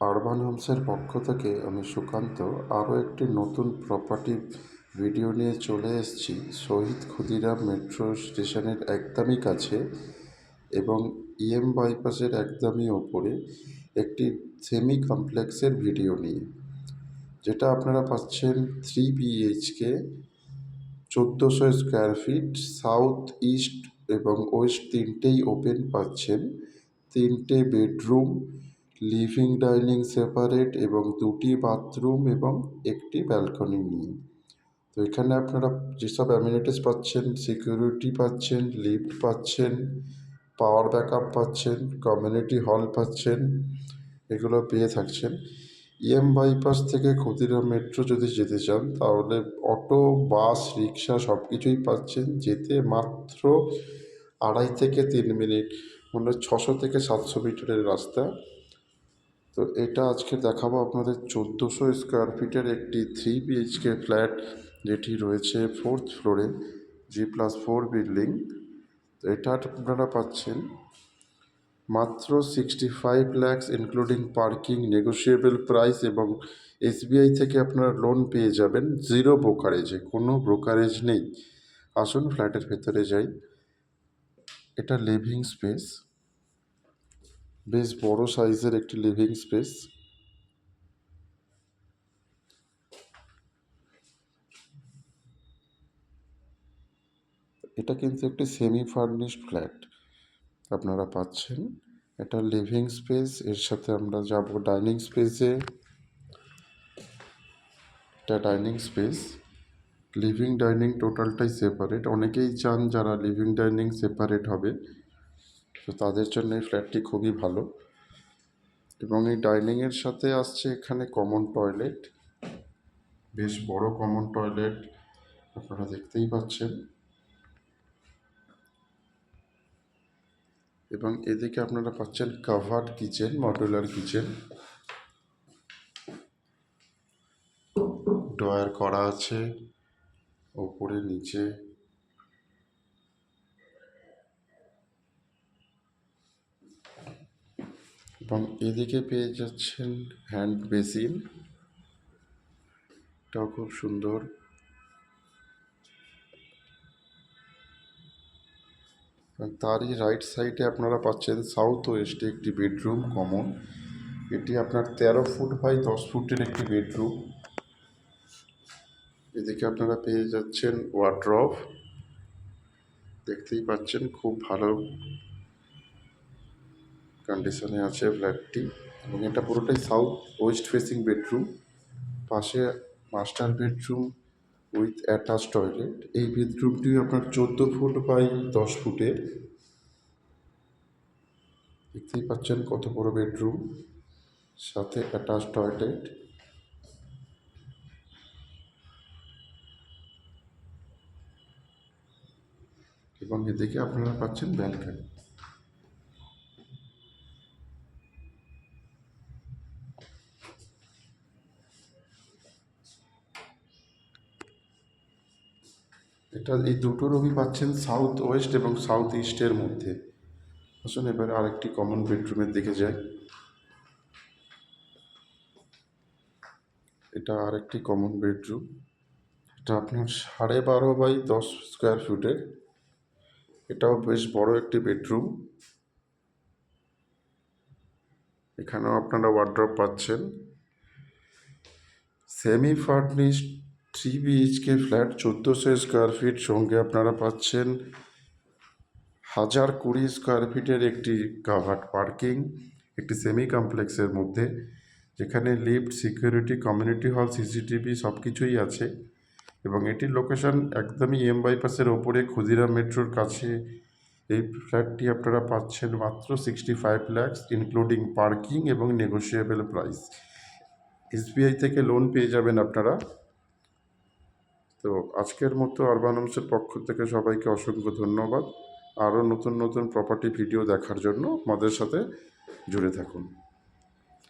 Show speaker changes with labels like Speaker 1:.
Speaker 1: Urban হোমসের পক্ষ থেকে আমি সুকান্ত আরও একটি নতুন প্রপার্টি ভিডিও নিয়ে চলে এসেছি। শহীদ ক্ষুদিরাম মেট্রো স্টেশনের একদমই কাছে এবং ইএম বাইপাসের একদমই ওপরে একটি সেমি কমপ্লেক্সের ভিডিও নিয়ে, যেটা আপনারা পাচ্ছেন থ্রি বিএইচকে চোদ্দোশো স্কোয়ার ফিট সাউথ ইস্ট এবং ওয়েস্ট তিনটেই ওপেন পাচ্ছেন। তিনটে বেডরুম লিভিং ডাইনিং সেপারেট এবং দুটি বাথরুম এবং একটি ব্যালকনি নিয়ে তো এখানে আপনারা যেসব অ্যামিনিটিস পাচ্ছেন, সিকিউরিটি পাচ্ছেন, লিফট পাচ্ছেন, পাওয়ার ব্যাকআপ পাচ্ছেন, কমিউনিটি হল পাচ্ছেন, এগুলো পেয়ে থাকছেন। ইএম বাইপাস থেকে ক্ষুদিরাম মেট্রো যদি যেতে চান, তাহলে অটো, বাস, রিক্সা সব কিছুই পাচ্ছেন। যেতে মাত্র আড়াই থেকে তিন মিনিট মানে ছশো থেকে সাতশো মিটারের রাস্তা। তো এটা আজকে দেখাবো আপনাদের চোদ্দোশো স্কোয়ার ফিটের একটি থ্রি বিএইচকে ফ্ল্যাট যেটি রয়েছে ফোর্থ ফ্লোরে জি প্লাস ফোর বিল্ডিং তো এটা আপনারা পাচ্ছেন মাত্র sixty five lakhs including parking negotiable price এবং এসবিআই থেকে আপনারা লোন পেয়ে যাবেন জিরো ব্রোকারেজে কোনো ব্রোকারেজ নেই। আসুন ফ্ল্যাটের ভেতরে যাই। এটা লিভিং স্পেস বেশ বড় সাইজের একটি লিভিং স্পেস এটা কিন্তু একটি সেমি ফার্নিশড ফ্ল্যাট আপনারা পাচ্ছেন। এটা লিভিং স্পেস এর সাথে আমরা যাব ডাইনিং স্পেসে এটা ডাইনিং স্পেস লিভিং ডাইনিং টোটালটাই সেপারেট অনেকেই চান যারা লিভিং ডাইনিং সেপারেট হবে। তো তাদের জন্য এই ফ্ল্যাটটি খুবই ভালো। এবং এই ডাইনিংয়ের সাথে আসছে এখানে কমন টয়লেট। বেশ বড় কমন টয়লেট আপনারা দেখতেই পাচ্ছেন। এবং এদিকে আপনারা পাচ্ছেন covered kitchen, modular kitchen. Drawer করা আছে, ওপরে, নিচে। এবং এদিকে পেয়ে যাচ্ছেন হ্যান্ড বেসিন। এটাও খুব সুন্দর। তারই রাইট সাইডে আপনারা পাচ্ছেন সাউথ ওয়েস্টে একটি বেডরুম কমন এটি আপনার তেরো ফুট বাই দশ ফুটের একটি বেডরুম এদিকে আপনারা পেয়ে যাচ্ছেন ওয়ার্ড্রফ দেখতেই পাচ্ছেন খুব ভালো কন্ডিশনে আছে ফ্ল্যাটটি এবং এটা পুরোটাই সাউথ ওয়েস্ট ফেসিং বেডরুম পাশে master bedroom with attach toilet এই বেডরুমটি আপনার চোদ্দ ফুট বাই দশ ফুটের। দেখতেই পাচ্ছেন কত বড় বেডরুম সাথে অ্যাটাচ টয়লেট এবং এদিকে আপনারা পাচ্ছেন ব্যালকনি এটা এই দুটো রুমই পাচ্ছেন সাউথ ওয়েস্ট এবং সাউথ ইস্টের মধ্যে। আসুন, এবার আরেকটি কমন বেডরুমের দিকে যাই। এটা আরেকটি কমন বেডরুম এটা আপনার সাড়ে বারো বাই দশ স্কোয়ার ফুটের এটাও বেশ বড় একটি বেডরুম এখানেও আপনারা ওয়ার্ড্রপ পাচ্ছেন। Semi furnished three BHK flat, চোদ্দোশো স্কোয়ার ফিট সঙ্গে আপনারা পাচ্ছেন হাজার কুড়ি স্কোয়ার ফিটের একটি কাভার্ড পার্কিং, একটি সেমি কমপ্লেক্সের মধ্যে, যেখানে lift, security, community hall, CCTV সব কিছুই আছে এবং এটির লোকেশন একদমই এম বাইপাসের ওপরে ক্ষুদিরাম মেট্রোর কাছে। এই ফ্ল্যাটটি আপনারা পাচ্ছেন মাত্র sixty five lakhs including parking এবং নেগোসিয়েবল প্রাইস এসবিআই থেকে লোন পেয়ে যাবেন আপনারা। তো আজকের মতো আরবানমসের পক্ষ থেকে সবাইকে অসংখ্য ধন্যবাদ। আরও নতুন নতুন প্রপার্টি ভিডিও দেখার জন্য আমাদের সাথে জুড়ে থাকুন।